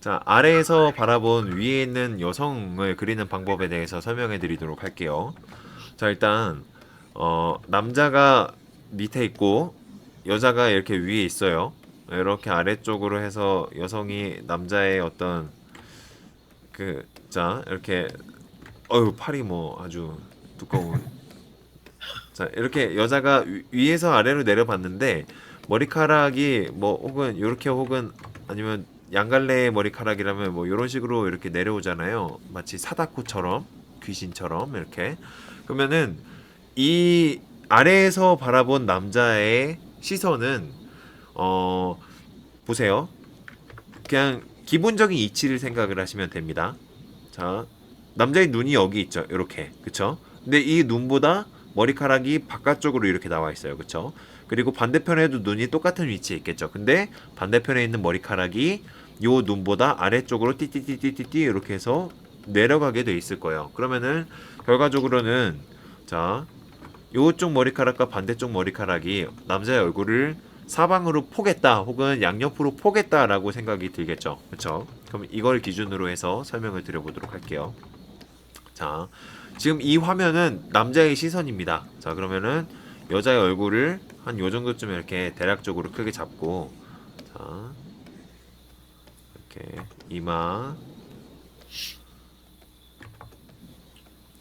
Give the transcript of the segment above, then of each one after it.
자, 아래에서 바라본 위에 있는 여성을 그리는 방법에 대해서 설명해 드리도록 할게요. 자, 일단 어, 남자가 밑에 있고 여자가 이렇게 위에 있어요. 이렇게 아래쪽으로 해서 여성이 남자의 어떤 그, 자, 이렇게 어유 팔이 뭐 아주 두꺼운 자, 이렇게 여자가 위- 위에서 아래로 내려봤는데 머리카락이 뭐 혹은 이렇게 혹은 아니면 양갈래 머리카락이라면 뭐 이런 식으로 이렇게 내려오잖아요. 마치 사다코처럼 귀신처럼 이렇게. 그러면은 이 아래에서 바라본 남자의 시선은 어 보세요. 그냥 기본적인 이치를 생각을 하시면 됩니다. 자, 남자의 눈이 여기 있죠. 이렇게. 그쵸? 근데 이 눈보다 머리카락이 바깥쪽으로 이렇게 나와 있어요. 그쵸? 그리고 반대편에도 눈이 똑같은 위치에 있겠죠. 근데 반대편에 있는 머리카락이 요 눈보다 아래쪽으로 띠띠띠띠띠띠 이렇게 해서 내려가게 돼 있을 거예요. 그러면은 결과적으로는 자, 요쪽 머리카락과 반대쪽 머리카락이 남자의 얼굴을 사방으로 포겠다 혹은 양옆으로 포겠다라고 생각이 들겠죠. 그렇죠? 그럼 이걸 기준으로 해서 설명을 드려보도록 할게요. 자, 지금 이 화면은 남자의 시선입니다. 자, 그러면은 여자의 얼굴을 한 요 정도쯤 이렇게 대략적으로 크게 잡고 자, 이렇게 이마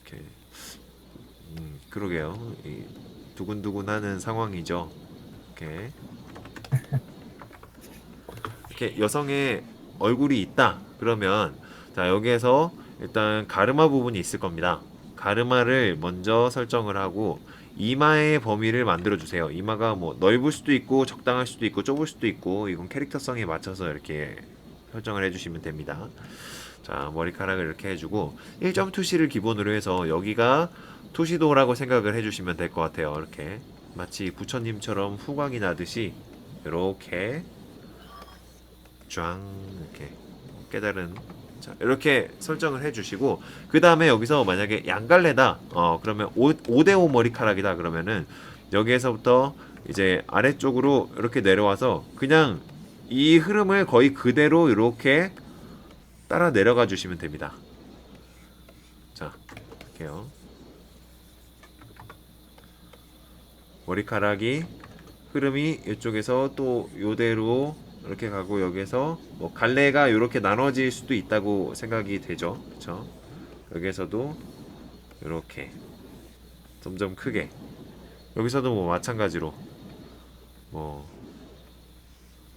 이렇게 음, 그러게요. 이 두근두근하는 상황이죠. 이렇게 이렇게 여성의 얼굴이 있다. 그러면 자 여기에서 일단 가르마 부분이 있을 겁니다. 가르마를 먼저 설정을 하고 이마의 범위를 만들어 주세요. 이마가 뭐 넓을 수도 있고 적당할 수도 있고 좁을 수도 있고 이건 캐릭터성에 맞춰서 이렇게 설정을 해주시면 됩니다. 자 머리카락을 이렇게 해주고 1점 투시를 기본으로 해서 여기가 투시도라고 생각을 해주시면 될 것 같아요. 이렇게 마치 부처님처럼 후광이 나듯이 이렇게 쫙 이렇게 깨달은 자 이렇게 설정을 해주시고 그 다음에 여기서 만약에 양갈래다 어 그러면 5, 5대5 머리카락이다 그러면은 여기에서부터 이제 아래쪽으로 이렇게 내려와서 그냥 이 흐름을 거의 그대로 이렇게 따라 내려가 주시면 됩니다 자 할게요 머리카락이 흐름이 이쪽에서 또 요대로 이렇게 가고 여기서 뭐 갈래가 이렇게 나눠질 수도 있다고 생각이 되죠. 그렇죠? 여기서도 이렇게 점점 크게 여기서도 뭐 마찬가지로 뭐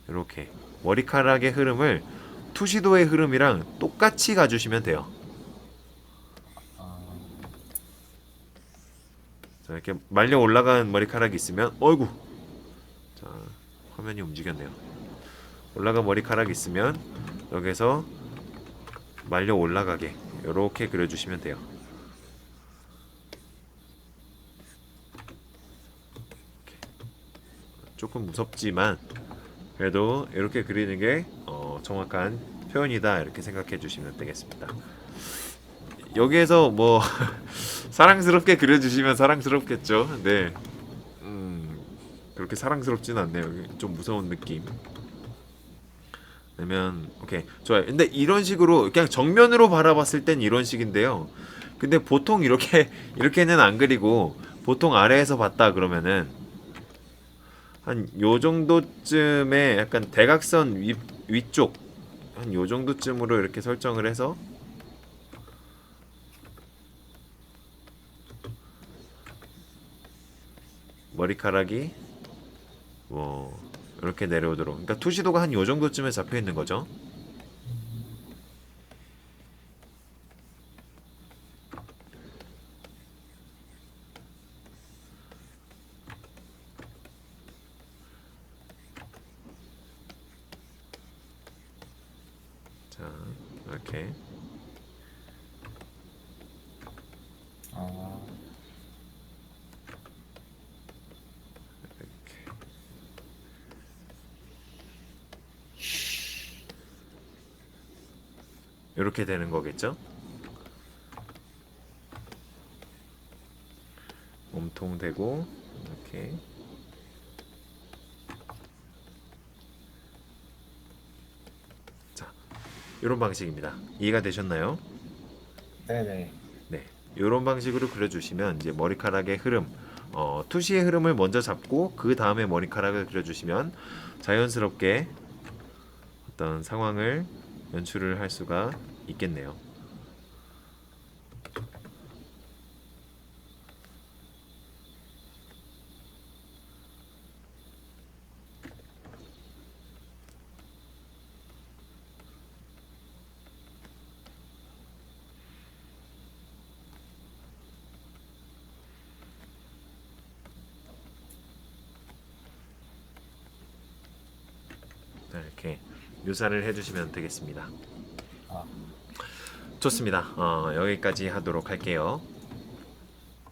이렇게 머리카락의 흐름을 투시도의 흐름이랑 똑같이 가주시면 돼요. 자 이렇게 말려 올라간 머리카락이 있으면 어이구 자 화면이 움직였네요. 올라간 머리카락 있으면 여기서 말려 올라가게 이렇게 그려주시면 돼요. 조금 무섭지만 그래도 이렇게 그리는 게 어, 정확한 표현이다 이렇게 생각해 주시면 되겠습니다. 여기에서 뭐 사랑스럽게 그려주시면 사랑스럽겠죠. 네. 음, 그렇게 사랑스럽진 않네요. 좀 무서운 느낌. 그러면 오케이 좋아요. 근데 이런 식으로 그냥 정면으로 바라봤을 땐 이런 식인데요. 근데 보통 이렇게 이렇게는 안 그리고 보통 아래에서 봤다 그러면은 한 요 정도쯤에 약간 대각선 위, 위쪽 한 요 정도쯤으로 이렇게 설정을 해서 머리카락이 뭐 이렇게 내려오도록 그러니까 투시도가 한 요 정도쯤에 잡혀 있는 거죠. 자, 이렇게. 아, 이렇게. 되는 거겠죠? 몸통 대고 이렇게 이런 방식입니다. 이해가 되셨나요? 네네. 네, 이런 방식으로 그려주시면 이제 머리카락의 흐름, 어, 투시의 흐름을 먼저 잡고 그 다음에 머리카락을 그려주시면 자연스럽게 어떤 상황을 연출을 할 수가 있겠네요. 이렇게 묘사를 해주시면 되겠습니다. 아, 좋습니다. 어, 여기까지 하도록 할게요.